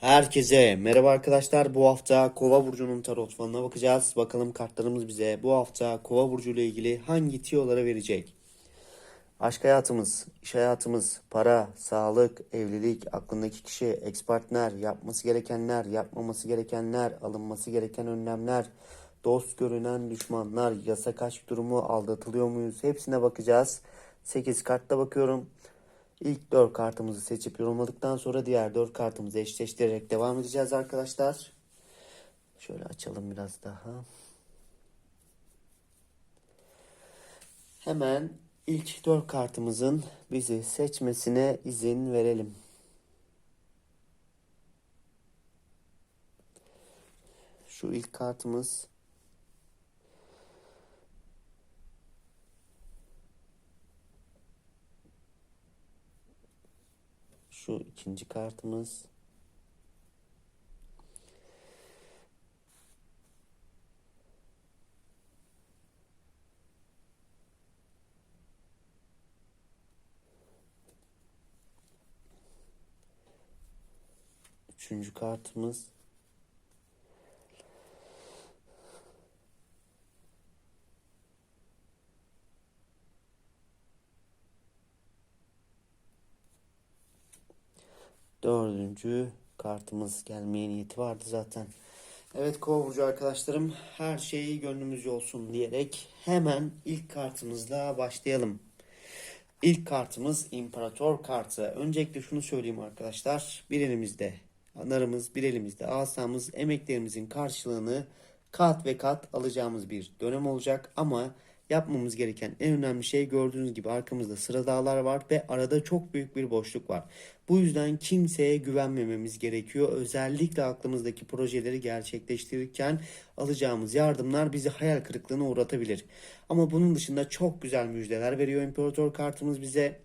Herkese merhaba arkadaşlar. Bu hafta Kova burcunun tarot falına bakacağız. Bakalım kartlarımız bize bu hafta Kova burcu ile ilgili hangi tiyoları verecek? Aşk hayatımız, iş hayatımız, para, sağlık, evlilik, aklındaki kişi, ex partner, yapması gerekenler, yapmaması gerekenler, alınması gereken önlemler, dost görünen düşmanlar, yasak aşk durumu, aldatılıyor muyuz? Hepsine bakacağız. 8 kartta bakıyorum. İlk 4 kartımızı seçip yorumladıktan sonra diğer 4 kartımızı eşleştirerek devam edeceğiz arkadaşlar. Şöyle açalım biraz daha. Hemen ilk 4 kartımızın bizi seçmesine izin verelim. Şu ilk kartımız Şu ikinci kartımız. Üçüncü kartımız. Dördüncü kartımız gelmeye niyeti vardı zaten. Evet Kova burcu arkadaşlarım her şey gönlümüzce olsun diyerek hemen ilk kartımızla başlayalım. İlk kartımız İmparator kartı. Öncelikle şunu söyleyeyim arkadaşlar. Bir elimizde narımız, bir elimizde asamız, emeklerimizin karşılığını kat ve kat alacağımız bir dönem olacak. Ama yapmamız gereken en önemli şey gördüğünüz gibi arkamızda sıra dağlar var ve arada çok büyük bir boşluk var. Bu yüzden kimseye güvenmememiz gerekiyor. Özellikle aklımızdaki projeleri gerçekleştirirken alacağımız yardımlar bizi hayal kırıklığına uğratabilir. Ama bunun dışında çok güzel müjdeler veriyor İmparator kartımız bize.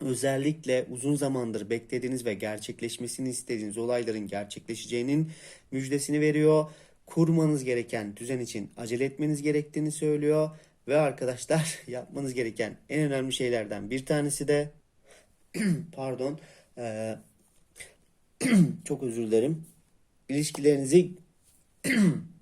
Özellikle uzun zamandır beklediğiniz ve gerçekleşmesini istediğiniz olayların gerçekleşeceğinin müjdesini veriyor. Kurmanız gereken düzen için acele etmeniz gerektiğini söylüyor. Ve arkadaşlar yapmanız gereken en önemli şeylerden bir tanesi de pardon eee, çok özür dilerim. İlişkilerinizi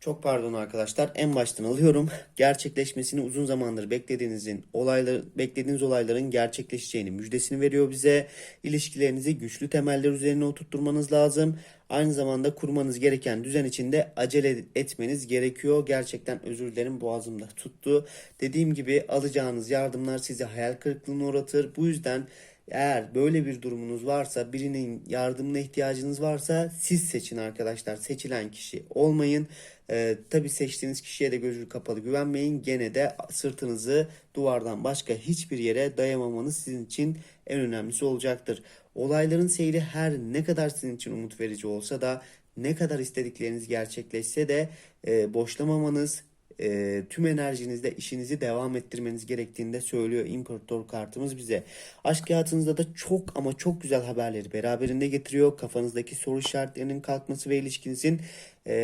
çok pardon arkadaşlar. En baştan alıyorum. Gerçekleşmesini uzun zamandır beklediğinizin olaylar beklediğiniz olayların gerçekleşeceğini müjdesini veriyor bize. İlişkilerinizi güçlü temeller üzerine oturtturmanız lazım. Aynı zamanda kurmanız gereken düzen içinde acele etmeniz gerekiyor. Gerçekten özür dilerim boğazımda tuttu. Dediğim gibi alacağınız yardımlar sizi hayal kırıklığına uğratır. Bu yüzden eğer böyle bir durumunuz varsa, birinin yardımına ihtiyacınız varsa siz seçin arkadaşlar. Seçilen kişi olmayın. Ee, tabii seçtiğiniz kişiye de gözü kapalı güvenmeyin. Gene de sırtınızı duvardan başka hiçbir yere dayamamanız sizin için en önemlisi olacaktır. Olayların seyri her ne kadar sizin için umut verici olsa da ne kadar istedikleriniz gerçekleşse de e, boşlamamanız, e, tüm enerjinizle işinizi devam ettirmeniz gerektiğini de söylüyor İmparator kartımız bize. Aşk hayatınızda da çok ama çok güzel haberleri beraberinde getiriyor. Kafanızdaki soru işaretlerinin kalkması ve ilişkinizin e,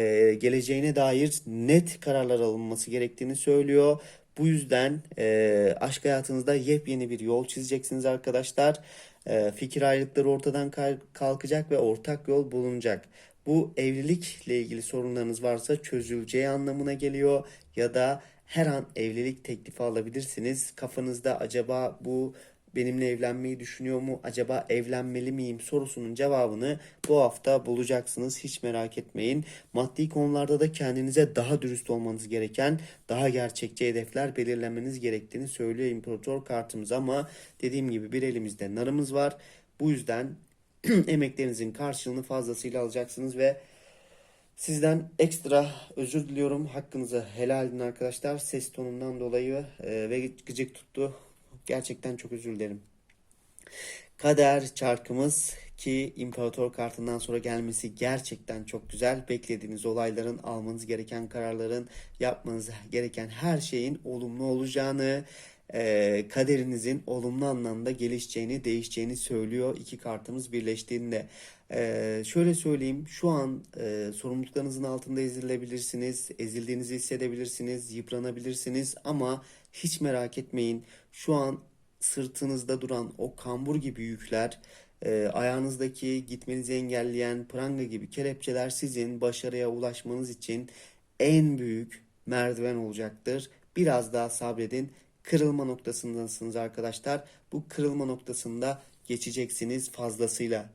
geleceğine dair net kararlar alınması gerektiğini söylüyor. Bu yüzden e, aşk hayatınızda yepyeni bir yol çizeceksiniz arkadaşlar. E, fikir ayrılıkları ortadan kal- kalkacak ve ortak yol bulunacak. Bu evlilikle ilgili sorunlarınız varsa çözüleceği anlamına geliyor ya da her an evlilik teklifi alabilirsiniz. Kafanızda acaba bu benimle evlenmeyi düşünüyor mu? Acaba evlenmeli miyim sorusunun cevabını bu hafta bulacaksınız. Hiç merak etmeyin. Maddi konularda da kendinize daha dürüst olmanız gereken, daha gerçekçi hedefler belirlemeniz gerektiğini söylüyor İmparator kartımız ama dediğim gibi bir elimizde narımız var. Bu yüzden emeklerinizin karşılığını fazlasıyla alacaksınız ve sizden ekstra özür diliyorum. Hakkınızı helal edin arkadaşlar. Ses tonundan dolayı e, ve gıcık tuttu. Gerçekten çok özür dilerim. Kader çarkımız ki İmparator kartından sonra gelmesi gerçekten çok güzel. Beklediğiniz olayların, almanız gereken kararların, yapmanız gereken her şeyin olumlu olacağını, e, kaderinizin olumlu anlamda gelişeceğini, değişeceğini söylüyor iki kartımız birleştiğinde. E, şöyle söyleyeyim, şu an e, sorumluluklarınızın altında ezilebilirsiniz, ezildiğinizi hissedebilirsiniz, yıpranabilirsiniz ama hiç merak etmeyin. Şu an sırtınızda duran o kambur gibi yükler e, ayağınızdaki gitmenizi engelleyen pranga gibi kelepçeler sizin başarıya ulaşmanız için en büyük merdiven olacaktır. Biraz daha sabredin. Kırılma noktasındasınız arkadaşlar. Bu kırılma noktasında geçeceksiniz fazlasıyla.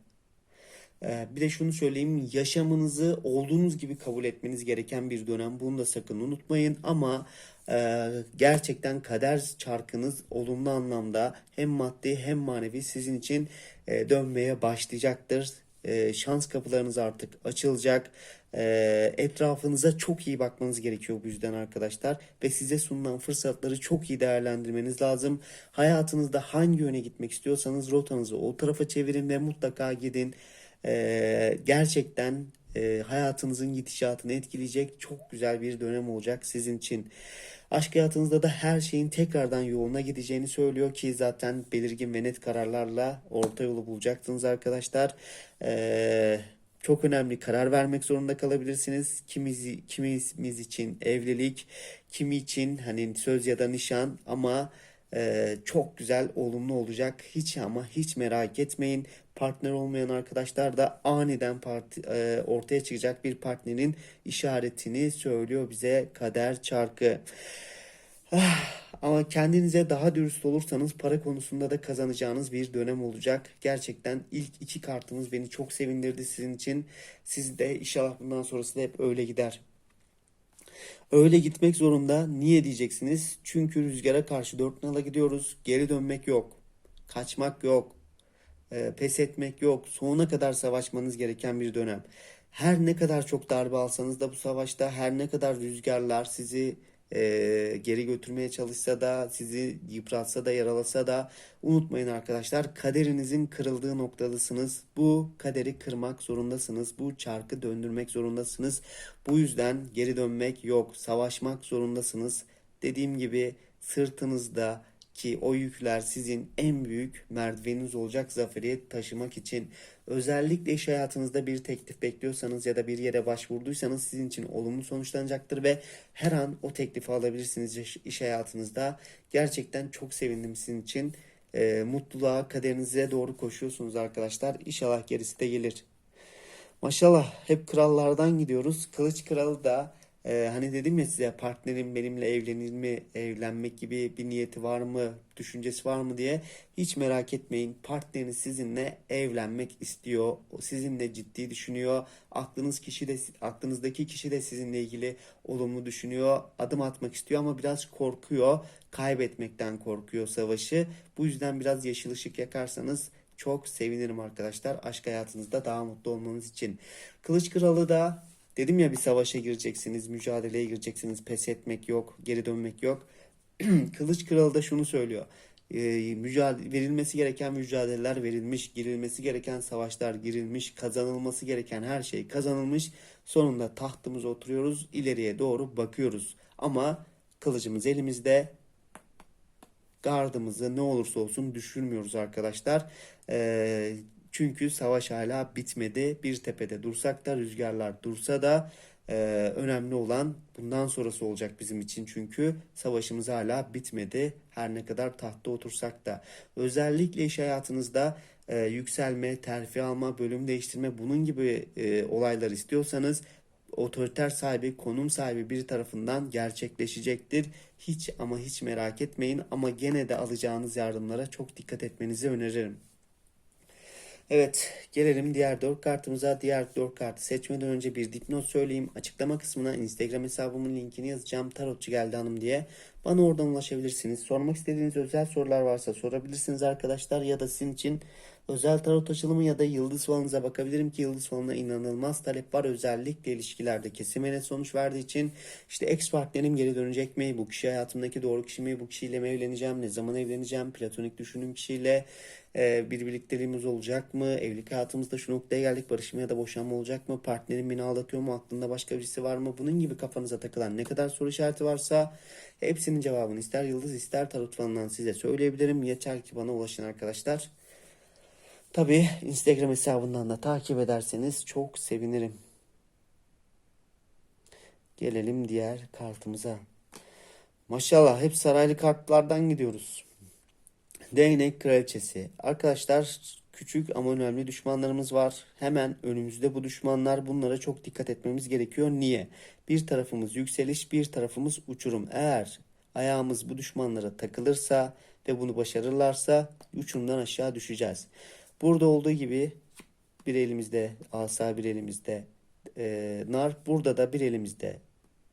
Ee, bir de şunu söyleyeyim, yaşamınızı olduğunuz gibi kabul etmeniz gereken bir dönem. Bunu da sakın unutmayın. Ama e, gerçekten kader çarkınız olumlu anlamda hem maddi hem manevi sizin için e, dönmeye başlayacaktır. E, şans kapılarınız artık açılacak. E, etrafınıza çok iyi bakmanız gerekiyor bu yüzden arkadaşlar. Ve size sunulan fırsatları çok iyi değerlendirmeniz lazım. Hayatınızda hangi yöne gitmek istiyorsanız rotanızı o tarafa çevirin ve mutlaka gidin. Ee, gerçekten e, hayatınızın gidişatını etkileyecek çok güzel bir dönem olacak sizin için. Aşk hayatınızda da her şeyin tekrardan yoluna gideceğini söylüyor ki zaten belirgin ve net kararlarla orta yolu bulacaksınız arkadaşlar. Ee, çok önemli karar vermek zorunda kalabilirsiniz. Kimimiz, kimimiz için evlilik, kimi için hani söz ya da nişan ama ee, çok güzel, olumlu olacak. Hiç ama hiç merak etmeyin. Partner olmayan arkadaşlar da aniden parti, e, ortaya çıkacak bir partnerin işaretini söylüyor bize kader çarkı. Ah, Ama kendinize daha dürüst olursanız para konusunda da kazanacağınız bir dönem olacak. Gerçekten ilk iki kartımız beni çok sevindirdi sizin için. Siz de inşallah bundan sonrası da hep öyle gider. Öyle gitmek zorunda. Niye diyeceksiniz? Çünkü rüzgara karşı dört nala gidiyoruz. Geri dönmek yok. Kaçmak yok. e, pes etmek yok. Sonuna kadar savaşmanız gereken bir dönem. Her ne kadar çok darbe alsanız da bu savaşta her ne kadar rüzgarlar sizi e, geri götürmeye çalışsa da sizi yıpratsa da yaralasa da unutmayın arkadaşlar kaderinizin kırıldığı noktadasınız. Bu kaderi kırmak zorundasınız. Bu çarkı döndürmek zorundasınız. Bu yüzden geri dönmek yok. Savaşmak zorundasınız. Dediğim gibi sırtınızda ki o yükler sizin en büyük merdiveniniz olacak zaferi taşımak için. Özellikle iş hayatınızda bir teklif bekliyorsanız ya da bir yere başvurduysanız sizin için olumlu sonuçlanacaktır ve her an o teklifi alabilirsiniz iş- hayatınızda. Gerçekten çok sevindim sizin için. Ee, mutluluğa, kaderinize doğru koşuyorsunuz arkadaşlar. İnşallah gerisi de gelir. Maşallah hep krallardan gidiyoruz. Kılıç kralı da e, hani dedim ya size partnerim benimle evlenir mi, evlenmek gibi bir niyeti var mı, düşüncesi var mı diye hiç merak etmeyin. Partneriniz sizinle evlenmek istiyor. O Sizinle ciddi düşünüyor. Aklınız kişi de aklınızdaki kişi de sizinle ilgili olumlu düşünüyor. Adım atmak istiyor ama biraz korkuyor. Kaybetmekten korkuyor savaşı. Bu yüzden biraz yeşil ışık yakarsanız çok sevinirim arkadaşlar aşk hayatınızda daha mutlu olmanız için. Kılıç Kralı da dedim ya bir savaşa gireceksiniz, mücadeleye gireceksiniz. Pes etmek yok, geri dönmek yok. Kılıç Kralı da şunu söylüyor. Ee, mücadele, verilmesi gereken mücadeleler verilmiş, girilmesi gereken savaşlar girilmiş, kazanılması gereken her şey kazanılmış. Sonunda tahtımıza oturuyoruz, ileriye doğru bakıyoruz. Ama kılıcımız elimizde, gardımızı ne olursa olsun düşürmüyoruz arkadaşlar. Ee, çünkü savaş hala bitmedi. Bir tepede dursak da rüzgarlar dursa da e, önemli olan bundan sonrası olacak bizim için. Çünkü savaşımız hala bitmedi. Her ne kadar tahtta otursak da. Özellikle iş hayatınızda e, yükselme, terfi alma, bölüm değiştirme bunun gibi e, olaylar istiyorsanız otoriter sahibi, konum sahibi biri tarafından gerçekleşecektir. Hiç ama hiç merak etmeyin ama gene de alacağınız yardımlara çok dikkat etmenizi öneririm. Evet, gelelim diğer dört kartımıza. Diğer dört kartı seçmeden önce bir dipnot söyleyeyim. Açıklama kısmına Instagram hesabımın linkini yazacağım. Tarotçu geldi hanım diye. Bana oradan ulaşabilirsiniz. Sormak istediğiniz özel sorular varsa sorabilirsiniz arkadaşlar. Ya da sizin için özel tarot açılımı ya da yıldız falınıza bakabilirim ki yıldız falına inanılmaz talep var. Özellikle ilişkilerde kesime net sonuç verdiği için işte ex partnerim geri dönecek mi? Bu kişi hayatımdaki doğru kişi mi? Bu kişiyle mi evleneceğim? Ne zaman evleneceğim? Platonik düşündüğüm kişiyle e, bir birlikteliğimiz olacak mı? Evlilik hayatımızda şu noktaya geldik. Barışma ya da boşanma olacak mı? Partnerim beni aldatıyor mu? Aklında başka birisi var mı? Bunun gibi kafanıza takılan ne kadar soru işareti varsa hepsinin cevabını ister yıldız ister tarot falından size söyleyebilirim. Yeter ki bana ulaşın arkadaşlar. Tabii Instagram hesabından da takip ederseniz çok sevinirim. Gelelim diğer kartımıza. Maşallah hep saraylı kartlardan gidiyoruz. Değnek kraliçesi. Arkadaşlar küçük ama önemli düşmanlarımız var. Hemen önümüzde bu düşmanlar. Bunlara çok dikkat etmemiz gerekiyor. Niye? Bir tarafımız yükseliş, bir tarafımız uçurum. Eğer ayağımız bu düşmanlara takılırsa ve bunu başarırlarsa uçurumdan aşağı düşeceğiz. Burada olduğu gibi bir elimizde asa bir elimizde e, nar. Burada da bir elimizde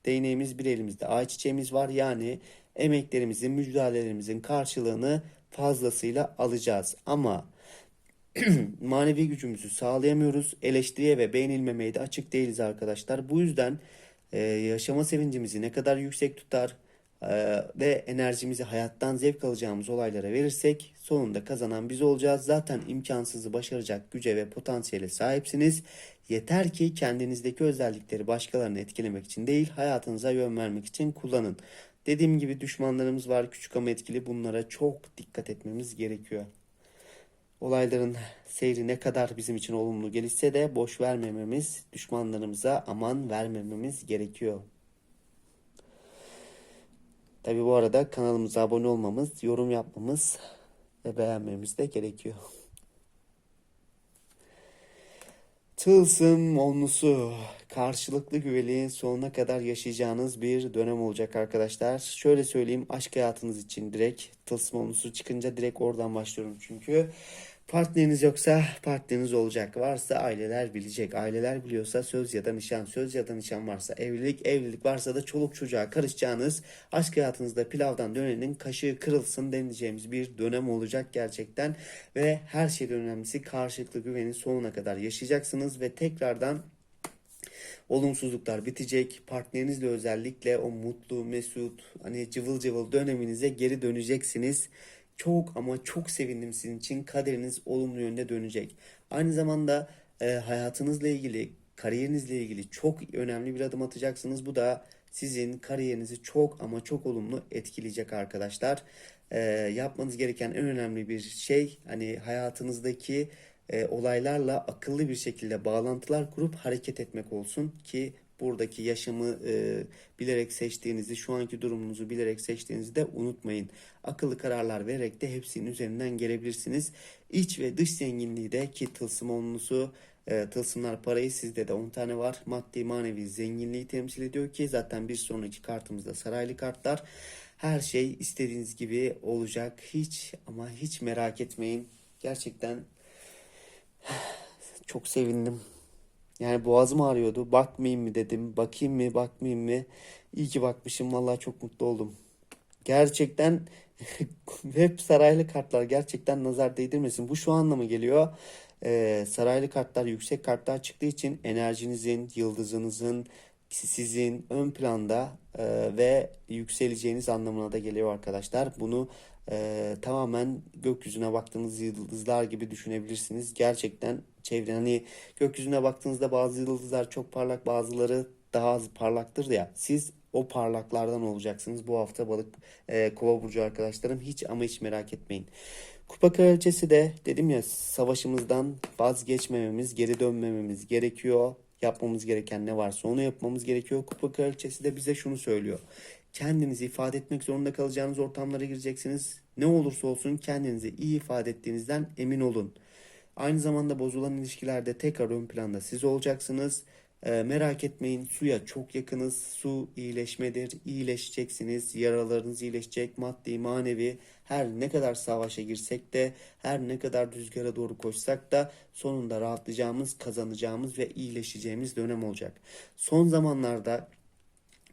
değneğimiz bir elimizde ayçiçeğimiz var. Yani emeklerimizin, mücadelelerimizin karşılığını fazlasıyla alacağız. Ama manevi gücümüzü sağlayamıyoruz. Eleştiriye ve beğenilmemeye de açık değiliz arkadaşlar. Bu yüzden e, yaşama sevincimizi ne kadar yüksek tutar e, ve enerjimizi hayattan zevk alacağımız olaylara verirsek sonunda kazanan biz olacağız. Zaten imkansızı başaracak güce ve potansiyele sahipsiniz. Yeter ki kendinizdeki özellikleri başkalarını etkilemek için değil, hayatınıza yön vermek için kullanın. Dediğim gibi düşmanlarımız var küçük ama etkili. Bunlara çok dikkat etmemiz gerekiyor. Olayların seyri ne kadar bizim için olumlu gelişse de boş vermememiz, düşmanlarımıza aman vermememiz gerekiyor. Tabi bu arada kanalımıza abone olmamız, yorum yapmamız ve beğenmemiz de gerekiyor. Tılsım onlusu karşılıklı güveliğin sonuna kadar yaşayacağınız bir dönem olacak arkadaşlar. Şöyle söyleyeyim aşk hayatınız için direkt tılsım onlusu çıkınca direkt oradan başlıyorum çünkü. Partneriniz yoksa partneriniz olacak. Varsa aileler bilecek. Aileler biliyorsa söz ya da nişan. Söz ya da nişan varsa evlilik. Evlilik varsa da çoluk çocuğa karışacağınız aşk hayatınızda pilavdan dönenin kaşığı kırılsın deneyeceğimiz bir dönem olacak gerçekten. Ve her şeyden önemlisi karşılıklı güvenin sonuna kadar yaşayacaksınız ve tekrardan olumsuzluklar bitecek. Partnerinizle özellikle o mutlu, mesut, hani cıvıl cıvıl döneminize geri döneceksiniz. Çok ama çok sevindim sizin için. Kaderiniz olumlu yönde dönecek. Aynı zamanda e, hayatınızla ilgili, kariyerinizle ilgili çok önemli bir adım atacaksınız. Bu da sizin kariyerinizi çok ama çok olumlu etkileyecek arkadaşlar. E, yapmanız gereken en önemli bir şey hani hayatınızdaki e, olaylarla akıllı bir şekilde bağlantılar kurup hareket etmek olsun ki buradaki yaşamı e, bilerek seçtiğinizi, şu anki durumunuzu bilerek seçtiğinizi de unutmayın. Akıllı kararlar vererek de hepsinin üzerinden gelebilirsiniz. İç ve dış zenginliği de ki tılsım onlusu e, tılsımlar parayı sizde de 10 tane var. Maddi manevi zenginliği temsil ediyor ki zaten bir sonraki kartımızda saraylı kartlar. Her şey istediğiniz gibi olacak. Hiç ama hiç merak etmeyin. Gerçekten çok sevindim. Yani boğazım ağrıyordu. Bakmayayım mı dedim. Bakayım mı, bakmayayım mı? İyi ki bakmışım. Vallahi çok mutlu oldum. Gerçekten hep saraylı kartlar gerçekten nazar değdirmesin. Bu şu anlama geliyor. Ee, saraylı kartlar yüksek kartlar çıktığı için enerjinizin, yıldızınızın, sizin ön planda e, ve yükseleceğiniz anlamına da geliyor arkadaşlar. Bunu e, tamamen gökyüzüne baktığınız yıldızlar gibi düşünebilirsiniz. Gerçekten çevre hani gökyüzüne baktığınızda bazı yıldızlar çok parlak bazıları daha az parlaktır ya. Siz o parlaklardan olacaksınız bu hafta balık e, kova burcu arkadaşlarım hiç ama hiç merak etmeyin. Kupa kraliçesi de dedim ya savaşımızdan vazgeçmememiz, geri dönmememiz gerekiyor. Yapmamız gereken ne varsa onu yapmamız gerekiyor. Kupa kraliçesi de bize şunu söylüyor. Kendinizi ifade etmek zorunda kalacağınız ortamlara gireceksiniz. Ne olursa olsun kendinizi iyi ifade ettiğinizden emin olun. Aynı zamanda bozulan ilişkilerde tekrar ön planda siz olacaksınız. E, merak etmeyin suya çok yakınız. Su iyileşmedir. İyileşeceksiniz. Yaralarınız iyileşecek. Maddi, manevi her ne kadar savaşa girsek de her ne kadar rüzgara doğru koşsak da sonunda rahatlayacağımız, kazanacağımız ve iyileşeceğimiz dönem olacak. Son zamanlarda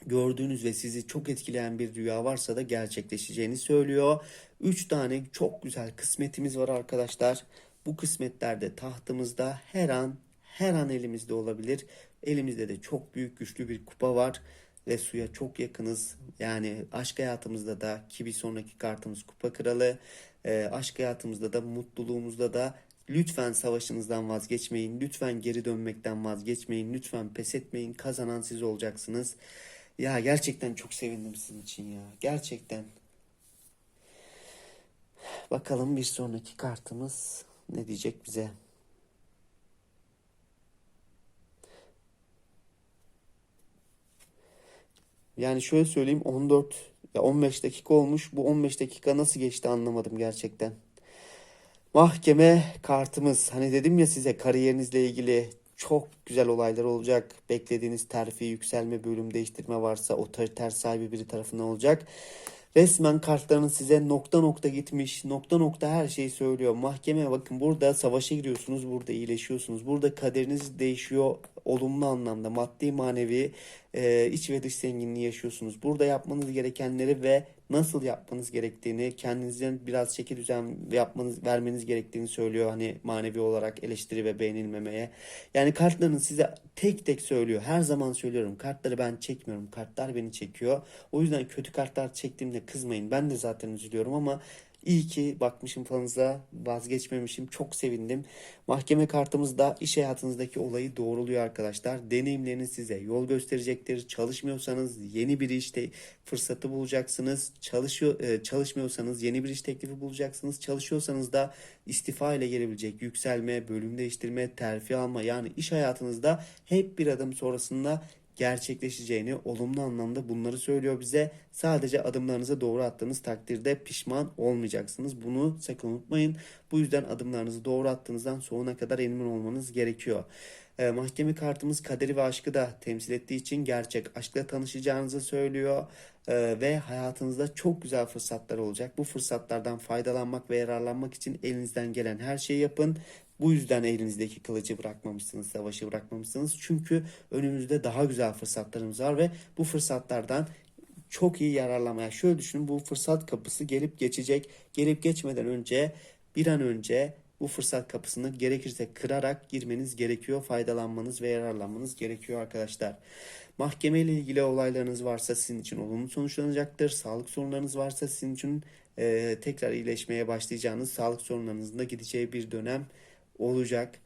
gördüğünüz ve sizi çok etkileyen bir rüya varsa da gerçekleşeceğini söylüyor. 3 tane çok güzel kısmetimiz var arkadaşlar. Bu kısmetlerde tahtımızda her an her an elimizde olabilir. Elimizde de çok büyük güçlü bir kupa var ve suya çok yakınız. Yani aşk hayatımızda da ki bir sonraki kartımız kupa kralı. E, aşk hayatımızda da mutluluğumuzda da lütfen savaşınızdan vazgeçmeyin. Lütfen geri dönmekten vazgeçmeyin. Lütfen pes etmeyin. Kazanan siz olacaksınız. Ya gerçekten çok sevindim sizin için ya. Gerçekten. Bakalım bir sonraki kartımız ne diyecek bize? Yani şöyle söyleyeyim 14 ya 15 dakika olmuş. Bu 15 dakika nasıl geçti anlamadım gerçekten. Mahkeme kartımız. Hani dedim ya size kariyerinizle ilgili çok güzel olaylar olacak. Beklediğiniz terfi, yükselme, bölüm değiştirme varsa otoriter sahibi biri tarafından olacak. Resmen kartlarınız size nokta nokta gitmiş, nokta nokta her şeyi söylüyor. Mahkeme bakın burada savaşa giriyorsunuz, burada iyileşiyorsunuz. Burada kaderiniz değişiyor olumlu anlamda. Maddi manevi e, iç ve dış zenginliği yaşıyorsunuz. Burada yapmanız gerekenleri ve nasıl yapmanız gerektiğini, kendinizden biraz çeki düzen yapmanız, vermeniz gerektiğini söylüyor. Hani manevi olarak eleştiri ve beğenilmemeye. Yani kartlarınız size tek tek söylüyor. Her zaman söylüyorum. Kartları ben çekmiyorum. Kartlar beni çekiyor. O yüzden kötü kartlar çektiğimde kızmayın. Ben de zaten üzülüyorum ama İyi ki bakmışım falanıza vazgeçmemişim. Çok sevindim. Mahkeme kartımız da iş hayatınızdaki olayı doğruluyor arkadaşlar. Deneyimleriniz size yol gösterecektir. Çalışmıyorsanız yeni bir işte fırsatı bulacaksınız. Çalışıyor e, çalışmıyorsanız yeni bir iş teklifi bulacaksınız. Çalışıyorsanız da istifa ile gelebilecek yükselme, bölüm değiştirme, terfi alma yani iş hayatınızda hep bir adım sonrasında gerçekleşeceğini olumlu anlamda bunları söylüyor bize. Sadece adımlarınızı doğru attığınız takdirde pişman olmayacaksınız. Bunu sakın unutmayın. Bu yüzden adımlarınızı doğru attığınızdan sonuna kadar emin olmanız gerekiyor. E, mahkeme kartımız kaderi ve aşkı da temsil ettiği için gerçek aşkla tanışacağınızı söylüyor. E, ve hayatınızda çok güzel fırsatlar olacak. Bu fırsatlardan faydalanmak ve yararlanmak için elinizden gelen her şeyi yapın. Bu yüzden elinizdeki kılıcı bırakmamışsınız, savaşı bırakmamışsınız. Çünkü önümüzde daha güzel fırsatlarımız var ve bu fırsatlardan çok iyi yararlamaya. Şöyle düşünün bu fırsat kapısı gelip geçecek. Gelip geçmeden önce bir an önce bu fırsat kapısını gerekirse kırarak girmeniz gerekiyor. Faydalanmanız ve yararlanmanız gerekiyor arkadaşlar. Mahkeme ile ilgili olaylarınız varsa sizin için olumlu sonuçlanacaktır. Sağlık sorunlarınız varsa sizin için e, tekrar iyileşmeye başlayacağınız sağlık sorunlarınızın da gideceği bir dönem olacak.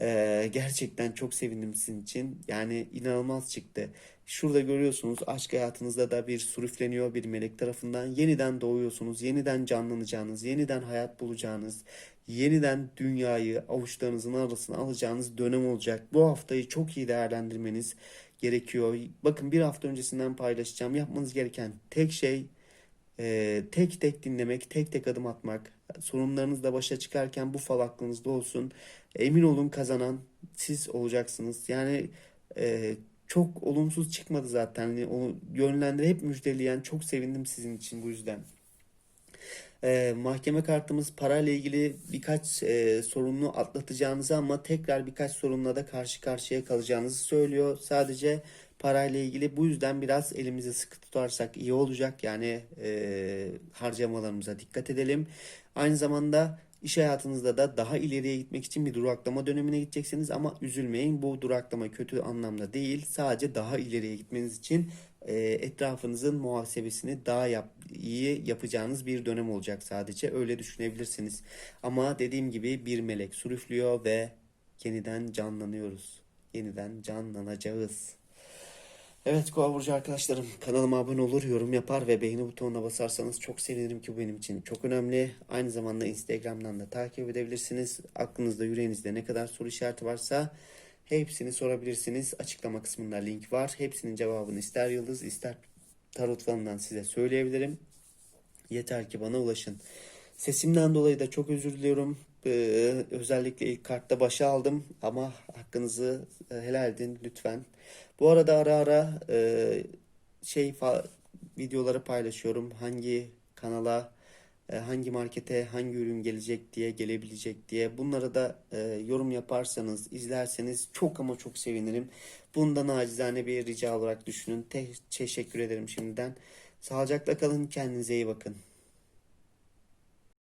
Ee, gerçekten çok sevindim sizin için. Yani inanılmaz çıktı. Şurada görüyorsunuz aşk hayatınızda da bir sürüfleniyor bir melek tarafından. Yeniden doğuyorsunuz, yeniden canlanacağınız, yeniden hayat bulacağınız, yeniden dünyayı avuçlarınızın arasına alacağınız dönem olacak. Bu haftayı çok iyi değerlendirmeniz gerekiyor. Bakın bir hafta öncesinden paylaşacağım. Yapmanız gereken tek şey e, tek tek dinlemek, tek tek adım atmak. Sorunlarınızla başa çıkarken bu fal aklınızda olsun. Emin olun kazanan siz olacaksınız. Yani e, çok olumsuz çıkmadı zaten. Hani o yönlendir hep müjdeleyen çok sevindim sizin için bu yüzden. E, mahkeme kartımız parayla ilgili birkaç e, sorunlu atlatacağınızı ama tekrar birkaç sorunla da karşı karşıya kalacağınızı söylüyor. Sadece parayla ilgili bu yüzden biraz elimizi sıkı tutarsak iyi olacak. Yani e, harcamalarımıza dikkat edelim. Aynı zamanda iş hayatınızda da daha ileriye gitmek için bir duraklama dönemine gideceksiniz ama üzülmeyin. Bu duraklama kötü anlamda değil. Sadece daha ileriye gitmeniz için e, etrafınızın muhasebesini daha yap, iyi yapacağınız bir dönem olacak sadece. Öyle düşünebilirsiniz. Ama dediğim gibi bir melek sürüflüyor ve yeniden canlanıyoruz. Yeniden canlanacağız. Evet Kova Burcu arkadaşlarım kanalıma abone olur, yorum yapar ve beğeni butonuna basarsanız çok sevinirim ki bu benim için çok önemli. Aynı zamanda Instagram'dan da takip edebilirsiniz. Aklınızda yüreğinizde ne kadar soru işareti varsa hepsini sorabilirsiniz. Açıklama kısmında link var. Hepsinin cevabını ister yıldız ister tarot falından size söyleyebilirim. Yeter ki bana ulaşın. Sesimden dolayı da çok özür diliyorum. Ee, özellikle ilk kartta başa aldım ama hakkınızı e, helal edin lütfen. Bu arada ara ara e, şey videoları paylaşıyorum. Hangi kanala, e, hangi markete, hangi ürün gelecek diye, gelebilecek diye. Bunlara da yorum yaparsanız, izlerseniz çok ama çok sevinirim. Bundan acizane bir rica olarak düşünün. Te- teşekkür ederim şimdiden. Sağlıcakla kalın, kendinize iyi bakın.